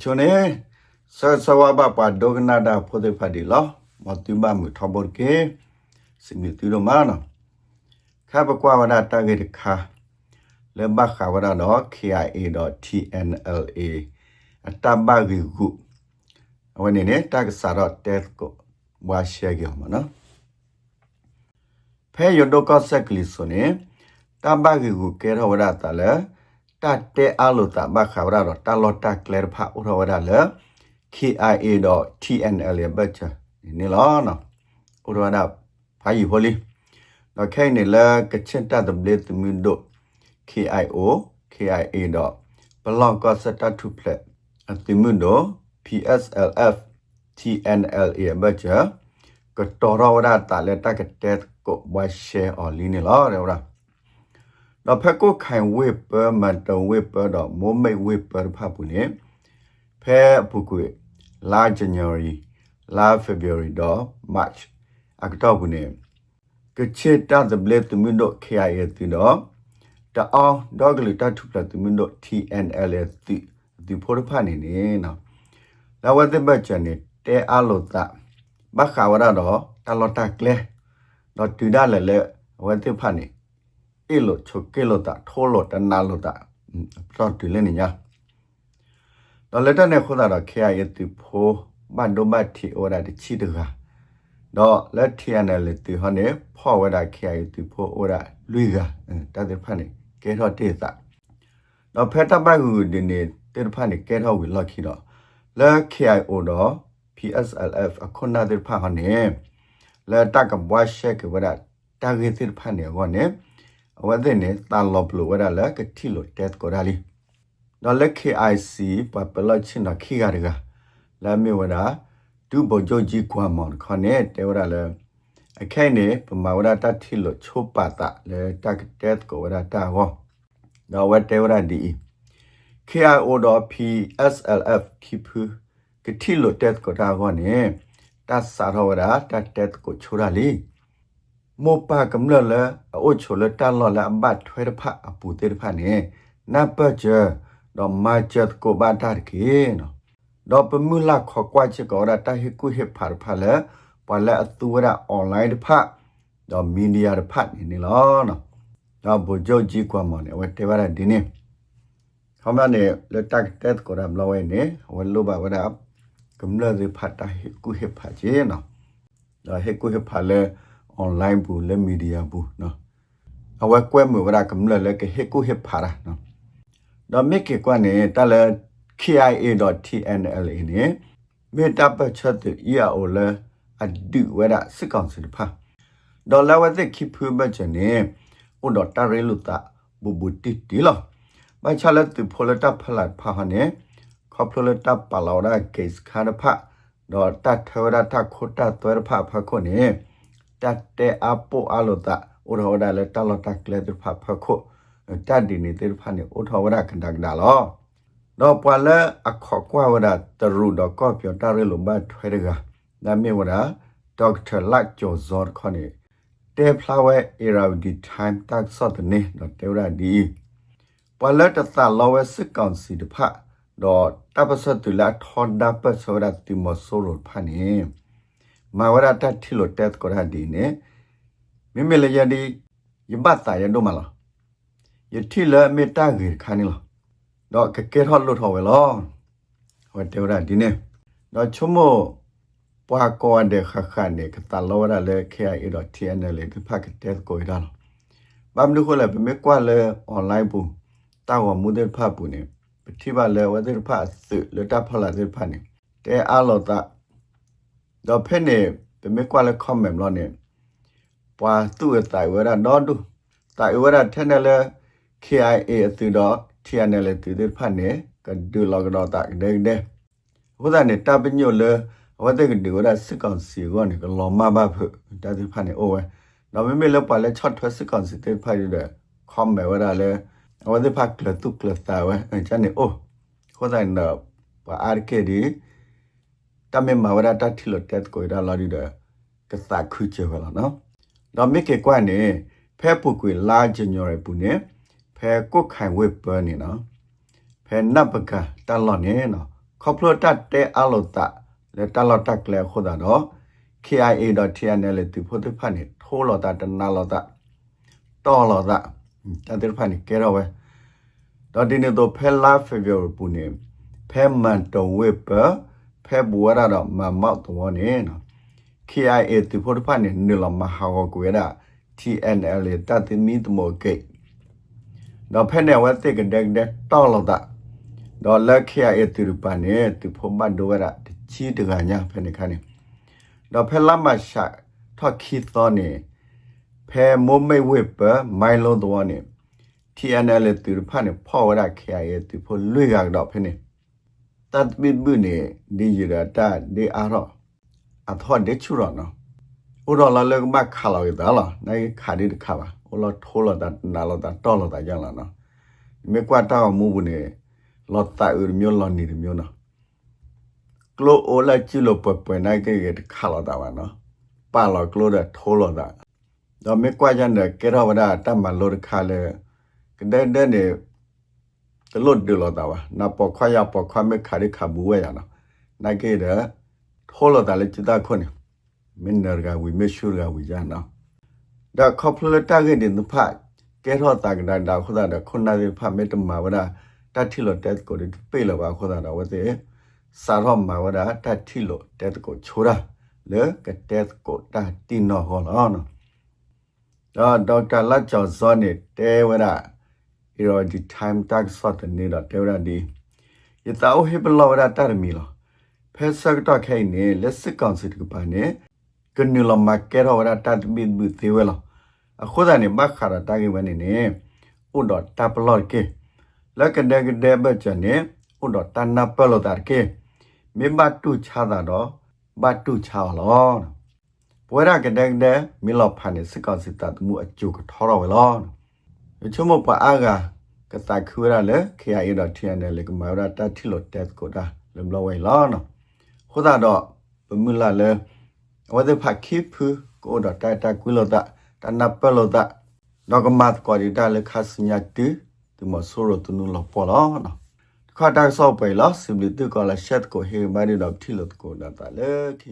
ချွန်နေဆဆဝဘပါဒိုဂနာဒာဖိုဒေဖာဒီလောမတူမမှုထဘောကေစမီတူရမနာခဘကွာဝဒတာဂေတခါလေဘခဝဒတော့ kia.tnla အတဘဂီဟုအဝနေနေတက္ကစာတော့တက်ကိုဝါရှေကြမနော်ဖဲယဒိုကဆက်ကလီဆိုနေတဘဂီဟုကေရဝဒတာလေ တတဲအလိုတဘခဝဒတော့တလောတကလရဖာဥရဝဒလေ kia.tnl ရဘတ်ချာနေလောနော်ဥရဝဒဖာယီဟိုလီတော့ခိုင်နေလကချင်တတ်တဲ့တမင်တို့ KIO KIA တော့ဘလော့ကစတတုဖလက်အတိမွန်းတော့ PSLF TNLA ဘတ်ချာကတော်ရဝဒတာလက်တကတဲ့ကိုဝါရှယ်အော်လီနေလောရဝဒ တော့ဖက်ကိုခိုင်ဝေပမန်တဝေပတော့မိုးမိတ်ဝေပဖတ်ပူနေဖဲပုကွေလာ January လာ February တော့ March အကတော့ဘူးနေကချေတာဒဘလက်တမင်းတို့ KIA တင်တော့တအောင်ဒေါဂလီတထုပလတမင်းတို့ TNL တိဒီဖော်ဖာနေနေနော်လာဝတ်ဘတ်ချန်နေတဲအလို့တာဘခါဝရတော့တလော်တကလေတော့တူဒါလေလေဝတ်ဖာနေ အေလို့ချုပ်ကေလို့တာထိုးလို့တနာလို့တာတော့တူလဲနေညာတော့လက်တနဲ့ခေါ်တာတော့ KIA တိဖိုးဘန်ဒိုမတ်တီအော်ဒါတချီတကားတော့လက်ထီယန်လည်းတီဟောနေဖော်ဝဒ KIA တိဖိုးအော်ဒါလွေကတတဲ့ဖာနေကဲတော့တေတာတော့ဖက်တပတ်ကူဒီနေတေဖာနေကဲတော့ဝီလောက်ခီတော့လဲ KIO တော့ PSLF အခုနာတေဖာဟနေလဲတကဘွားရှက်ကဝဒတာဂေတေဖာနေကော နေဝဒနေတာလောပလိုဝဒလဲကတိလိုတက်ကိုရာလီတော့လက် KIC ပပလချင်းတော့ခီရရကလာမေဝဒဒုဘဂျိုဂျီကွာမောင်ခနဲ့တေဝရလဲအခိုင်နေပမာဝဒတတိလို့ချိုးပါတာလေတကတက်ကိုဝဒတာဟောတော့ဝတေဝရဒီ KIO တော့ PSLF ခိဖူကတိလို့တက်ကိုတာဟောနေတတ်စာရဝဒတတက်ကိုချိုးရလီ မောပါကမလလအိုချိုလတလောလအဘတ်ထွဲဖအပူတေဖနေနပကြတော့မချက်ကိုဘာတာကေနော်တော့ပမူလာခကွာချကောရတာဟကုဟေဖာဖလဲပလာအတူရအွန်လိုင်းဖတ်တော့မီဒီယာဖတ်နေနေလောနော်တော့ဘဂျိုဂျီကွာမနေဝတေဝရဒီနေခမနေလက်တက်တက်ကိုရမလောဝဲနေဝလောဘဝရကမလဇေဖတ်တာဟကုဟေဖာချေနော်တော့ဟကုဟေဖာလဲ အွန်လိုင်းဘူးလဲမီဒီယာဘူးနော်အဝဲကွဲမဝရကမလလဲကဟကုဟေဖာရနော်တော့မိကေကွာနေတာလဲ kia.tnla နေမေတ္တာပချက်တ EAO လဲအဒုဝရစစ်ကောင်စီဖာဒေါ်လာဝတ်ခိဖူဘချနေဥဒတာရဲလူတာဘူဘူတီတီလောဘချလတ်တူဖိုလတာဖလတ်ဖာဟနေခေါပလလတာပလောရာကေစခါရဖာဒေါ်တထဝရတာခိုတာသွဲဖာဖခုနေ တတဲအပိုအလိုတာဥရောဒါလက်တလတာကလေတဖာဖခုတတ်ဒီနေတေဖာနေဥထောဝရခန္ဓာကဒါလောတော့ပွာလဲအခေါ်ကွာဝဒတရူတော့ကောပြောတာရဲလိုဘတ်ထွဲရကဒါမြေဝဒဒေါက်တာလက်ကျော်ဇော်ခေါနေတေဖလာဝဲအရာဒီတိုင်တက်ဆော့တနေတော့တေရဒီပွာလဲတသလောဝဲစစ်ကောင်စီတဖတ်တော့တပစတူလာထော်ဒါပဆောရတိမဆိုရဖာနေ မဝရတတိလိုတက်ကိုရဒီနေမိမလေယဒီယဘတ်တာရဒိုမလားယတိလမေတာဂေခါနီလားတော့ကကဲထော်လို့ထော်ဝဲလောဟောတေရဒီနေတော့ချုံမိုပွာကောတဲ့ခခနဲ့ကတလောရလေခဲအိတော့ TNL လေဖက်တဲ့ကိုရတော့ဘမ်လူခလည်းပမေကွာလေအွန်လိုင်းဘူးတာဝမှုတဲ့ဖတ်ဘူးနေပတိပါလေဝတဲ့ဖတ်စလေတာဖလာတဲ့ဖတ်နေတဲအားလို့တာ တော့ဖက်နေပမေကွာလေကွန်မမ်လို့နေပွာသူ့တိုင်ဝရတော့တူတိုင်ဝရထဲနဲ့လေ KIA အတူတော့ TNL တူတဲ့ဖတ်နေကဒူလောကတော့တာဒဲဒဲဟိုဒါနဲ့တပညိုလေဝတ်တဲ့ကဒီဝရစစ်ကောင်စီကနေကလောမဘဖတာဒီဖာနေအိုဝဲနော်မေမေလပါလေချတ်ထွစစ်ကောင်စီတဲ့ဖာရတဲ့ခွန်မဲဝရလေဝတ်တဲ့ဖာကလတုကလတာဝဲအချန်နေအိုခေါ်တဲ့နော်ပါအာကေဒီ တမေမဝရတတိလတက်ကိုရလာရီတဲ့ကစားခုချေဝလာနော်တော့မေကေကွနေဖဲပုကွေလာဂျညောရပူနေဖဲကုတ်ခိုင်ဝဲပနေနော်ဖဲနပ်ပကတလော်နေနော်ခေါပလိုတတ်တဲ့အလောတလေတလောတကလေခိုဒါတော့ KIA.TNL တူဖို့တဖာနေထိုးလောတာတနာလောတာတော်လောတာတတဲ့ဖာနေကဲတော့ဝဲတော့ဒီနေ့တော့ဖဲလာဖေဗရပူနေဖဲမန်တုံဝေပ ဖဲဘူဝရတော့မမောက်တော်နေနော် KIA တူဖို့တဖာနေနလမဟာကိုကွေရာ TNL တတ်တိမီတမောကေတော့ဖဲနေဝဲတိကဒက်ဒက်တော်လောတာတော့လက်ခရအတူပန်နေတူဖို့မတ်ဒိုဝရတချီတကညာဖဲနေခါနေတော့ဖဲလာမရှာထောက်ခီသောနေဖဲမိုးမိတ်ဝစ်ပမိုင်လုံးတော်နေ TNL တူဖာနေဖော်ရခရရဲ့တူဖို့လွေကတော့ဖဲနေ တတ်ဘိဘနေဒီရတာဒီအားတော့အထောက်တဲ့ချူတော့နော်ဥတော်လာလည်းမခါလောက်ရတာလားနိုင်ခါဒီတခါပါဥလာထိုးလာတာနာလာတာတော်လာတာကြလားနော်မြေကွာတောက်မှုဘူးနေလော်တာဥမျိုးလော်နေမျိုးနော်ကလိုအိုလာချီလိုပပနိုင်ကေကခါလာတာပါနော်ပါလောကလိုတဲ့ထိုးလာတာတော့မြေကွာကြတဲ့ကေရဝဒတမလို့ခါလေကတဲ့တဲ့နေ တလွတ်ဒလတာဝနာပေါခွာရပေါခွာမေခါရိခဘူဝရနာနာကေဒထိုလတာလေจิตာခွန်မင်းနရကဝီမေရှုရကဝီဂျာနာဒါခေါပလတာကေဒင်ဖတ်ကဲထောတာကဒါဒါခဒဒါခွန်နာဝေဖမေတမဝဒတတ်ထီလတက်ကိုပေလပါခဒဒါဝတဲ့စာရမဝဒတတ်ထီလတက်ကိုချိုရာလေကတက်ကိုတာတီနောဟောလောနော်ဒါဒေါက်တာလတ်ချောဇောနေတေဝရာ ဟီရိုဒီ time tag sort နေတော့တဲဝဒဒီယတာအိုဟေဘလောဝဒတာရမီလောဖက်ဆက်တော့ခိုင်နေလက်စစ်ကောင်စစ်ကပါနေကနူလမကဲရောဝဒတတ်ဘီဘီသေးဝဲလောအခုဒါနေမခါရတာကေဝနေနေဥဒတ်တပ်လော့ကေလက်ကဒကဒဘချနေဥဒတ်တနပလောတာကေမေဘတ်တူချာတာတော့ဘတ်တူချာလောပွဲရကဒကဒမီလောဖာနေစကောစစ်တတ်မှုအကျုကထောရဝလော ချုံမပအာဂကတခူရလေ KIA.TNL ကမာရတာတီလိုတက်ကိုဒါလမ်လောဝဲလောနော်ခုဒါတော့ဘမူလာလေဝဒဖခိဖူကိုဒတာတာကွလောတာတနပလောတာတော့ကမတ်ကောဒီတာလေခါစညာတူဒီမဆိုရတူနူလောပေါ်လောနော်ခါတာဆော့ပဲလားစင်ဘလီတူကလာရှက်ကိုဟေမာရီတော့ထီလို့ကိုဒါတာလေခီ